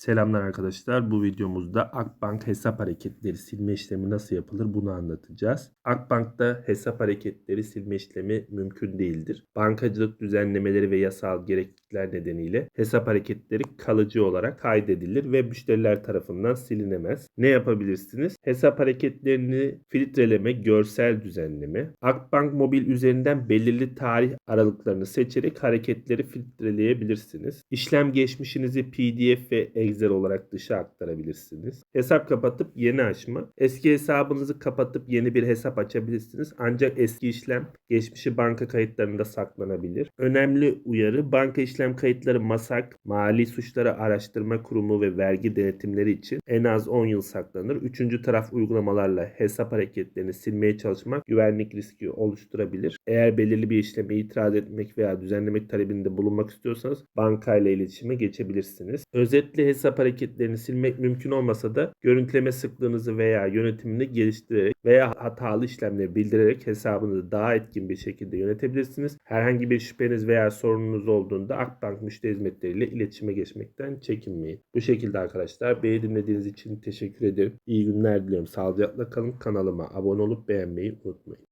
Selamlar arkadaşlar. Bu videomuzda Akbank hesap hareketleri silme işlemi nasıl yapılır bunu anlatacağız. Akbank'ta hesap hareketleri silme işlemi mümkün değildir. Bankacılık düzenlemeleri ve yasal gereklilikler nedeniyle hesap hareketleri kalıcı olarak kaydedilir ve müşteriler tarafından silinemez. Ne yapabilirsiniz? Hesap hareketlerini filtreleme, görsel düzenleme. Akbank mobil üzerinden belirli tarih aralıklarını seçerek hareketleri filtreleyebilirsiniz. İşlem geçmişinizi PDF ve Excel olarak dışa aktarabilirsiniz. Hesap kapatıp yeni açma. Eski hesabınızı kapatıp yeni bir hesap açabilirsiniz. Ancak eski işlem geçmişi banka kayıtlarında saklanabilir. Önemli uyarı banka işlem kayıtları MASAK, Mali Suçları Araştırma Kurumu ve vergi denetimleri için en az 10 yıl saklanır. Üçüncü taraf uygulamalarla hesap hareketlerini silmeye çalışmak güvenlik riski oluşturabilir. Eğer belirli bir işleme itiraz etmek veya düzenlemek talebinde bulunmak istiyorsanız bankayla iletişime geçebilirsiniz. Özetle hesap hareketlerini silmek mümkün olmasa da görüntüleme sıklığınızı veya yönetimini geliştirerek veya hatalı işlemleri bildirerek hesabınızı daha etkin bir şekilde yönetebilirsiniz. Herhangi bir şüpheniz veya sorununuz olduğunda Akbank müşteri hizmetleriyle iletişime geçmekten çekinmeyin. Bu şekilde arkadaşlar beni dinlediğiniz için teşekkür ederim. İyi günler diliyorum. Sağlıcakla kalın. Kanalıma abone olup beğenmeyi unutmayın.